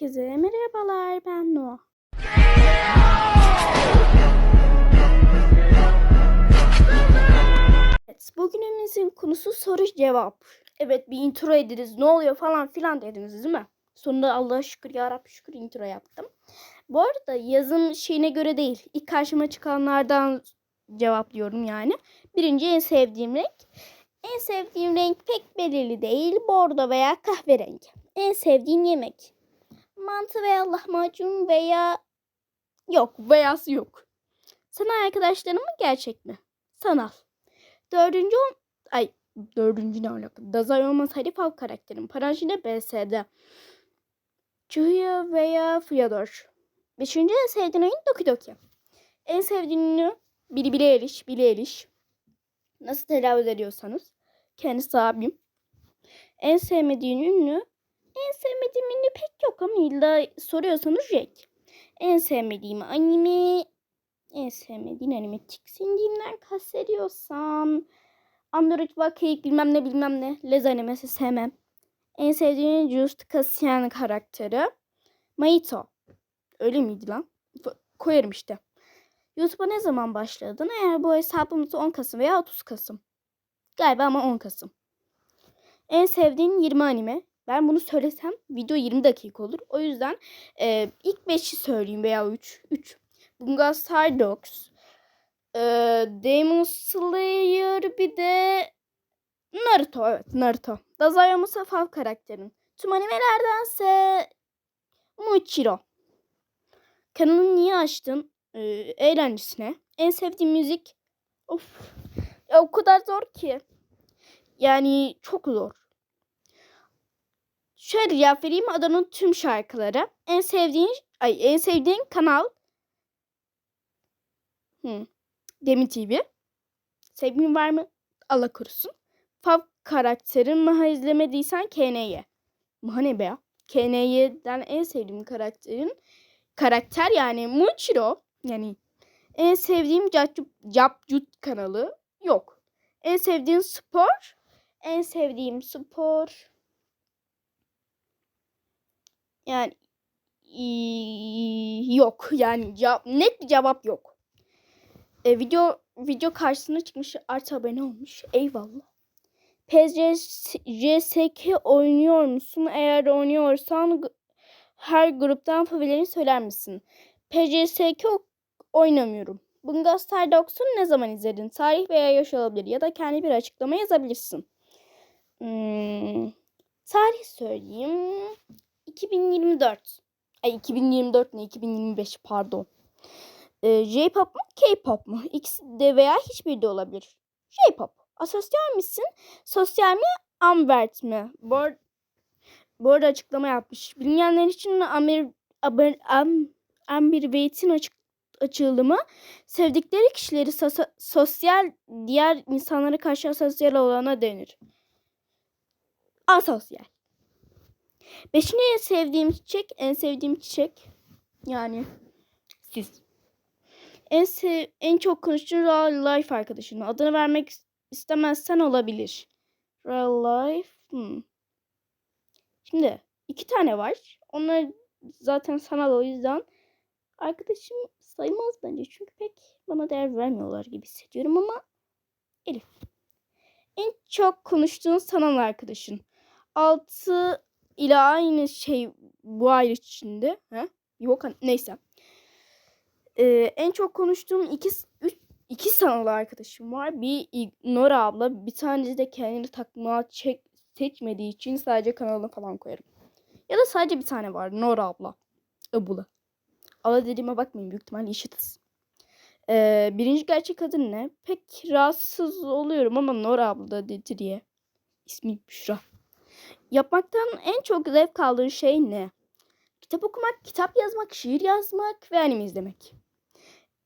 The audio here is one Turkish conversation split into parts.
Herkese merhabalar ben Noah. Evet, bugünümüzün konusu soru cevap. Evet bir intro ediniz ne oluyor falan filan dediniz değil mi? Sonunda Allah'a şükür ya şükür intro yaptım. Bu arada yazım şeyine göre değil. İlk karşıma çıkanlardan cevaplıyorum yani. Birinci en sevdiğim renk. En sevdiğim renk pek belirli değil. Bordo veya kahverengi. En sevdiğim yemek. Mantı veya lahmacun veya yok beyaz yok. Sanal arkadaşlarım mı gerçek mi? Sanal. Dördüncü ay dördüncü ne alaka? Dazay olmasaydı fav karakterim. Paranjine BS'de. Chuya veya Fyodor. Beşinci en sevdiğin oyun Doki Doki. En sevdiğin ünlü Bili Bili Eliş. Bili. Nasıl telaffuz ediyorsanız. Kendisi abim. En sevmediğin ünlü en sevmediğim ünlü pek yok ama illa soruyorsanız Jack. En sevmediğim anime en sevmediğin anime tiksindiğimden kastediyorsan Android Vakayık bilmem ne bilmem ne Lez animesi sevmem. En sevdiğin Just Cassian karakteri Maito. Öyle miydi lan? Koyarım işte. YouTube'a ne zaman başladın? Eğer bu hesabımız 10 Kasım veya 30 Kasım. Galiba ama 10 Kasım. En sevdiğin 20 anime. Ben bunu söylesem video 20 dakika olur. O yüzden e, ilk 5'i söyleyeyim veya 3. 3. Bunga Star Dogs. E, Demon Slayer bir de Naruto. Evet Naruto. Dazayo Musafav karakterin. Tüm animelerdense Muichiro. Kanalını niye açtın? E, eğlencesine. En sevdiğim müzik. Of. Ya o kadar zor ki. Yani çok zor. Şöyle cevap vereyim adanın tüm şarkıları. En sevdiğin ay en sevdiğin kanal hmm. Demi TV. Sevgin var mı? Allah korusun. Fav karakterin Maha izlemediysen KNY. Maha ne be ya? KNY'den en sevdiğim karakterin karakter yani Muchiro. Yani en sevdiğim Capcut kanalı yok. En sevdiğin spor? En sevdiğim spor yani yok. Yani cevap, net bir cevap yok. E, video video karşısına çıkmış artı abone olmuş. Eyvallah. PSJSK oynuyor musun? Eğer oynuyorsan her gruptan favorilerini söyler misin? PCSK oynamıyorum. Bunga Star Dogs'u ne zaman izledin? Tarih veya yaş olabilir ya da kendi bir açıklama yazabilirsin. Hmm, tarih söyleyeyim. 2024. Ay 2024 ne? 2025 pardon. Ee, J-pop mu? K-pop mu? İkisi de veya hiçbiri de olabilir. J-pop. Asosyal misin? Sosyal mi? Ambert mi? Bu, ar- bu arada açıklama yapmış. Bilmeyenler için Amir, Aber, Am, Amber Waite'in açık, açılımı sevdikleri kişileri sosa- sosyal diğer insanlara karşı asosyal olana denir. Asosyal. Beşinci en sevdiğim çiçek, en sevdiğim çiçek yani siz. En sev, en çok konuştuğun real life arkadaşın. Adını vermek is- istemezsen olabilir. Real life. Hmm. Şimdi iki tane var. Onlar zaten sanal o yüzden arkadaşım sayılmaz bence. Çünkü pek bana değer vermiyorlar gibi hissediyorum ama Elif. En çok konuştuğun sanal arkadaşın. 6 ile aynı şey bu ay içinde. He? Yok an- neyse. Ee, en çok konuştuğum iki, üç, iki sanal arkadaşım var. Bir Nora abla. Bir tanesi de kendini takma çek, seçmediği için sadece kanalına falan koyarım. Ya da sadece bir tane var. Nora abla. Abula. Abla dediğime bakmayın. Büyük ihtimalle işitiz. Ee, birinci gerçek adı ne? Pek rahatsız oluyorum ama Nora abla dedi diye. İsmi Büşra. Yapmaktan en çok zevk aldığın şey ne? Kitap okumak, kitap yazmak, şiir yazmak ve anime izlemek.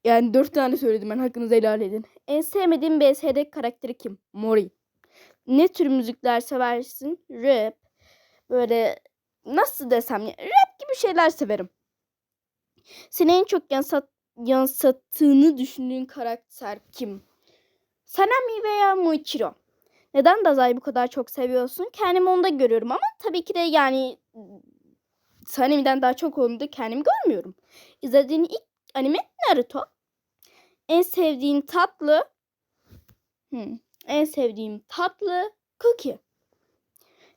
Yani dört tane söyledim ben hakkınızı helal edin. En sevmediğim BSD karakteri kim? Mori. Ne tür müzikler seversin? Rap. Böyle nasıl desem ya rap gibi şeyler severim. Seni en çok yansat, yansıttığını düşündüğün karakter kim? Sanami veya Muichiro. Neden Dazai'yi bu kadar çok seviyorsun? Kendimi onda görüyorum ama tabii ki de yani Sanem'den daha çok onda kendimi görmüyorum. İzlediğin ilk anime Naruto. En sevdiğin tatlı hmm, en sevdiğim tatlı cookie.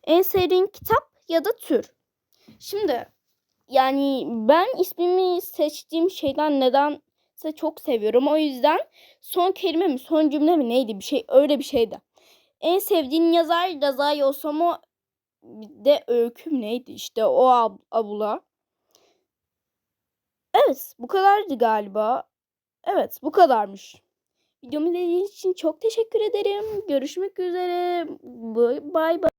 En sevdiğin kitap ya da tür. Şimdi yani ben ismimi seçtiğim şeyden nedense çok seviyorum. O yüzden son kelime mi son cümle mi neydi bir şey öyle bir şeydi. En sevdiğin yazar Razai Osamu de öyküm neydi işte o ab- abla. Evet bu kadardı galiba. Evet bu kadarmış. Videomu izlediğiniz için çok teşekkür ederim. Görüşmek üzere. Bye bye.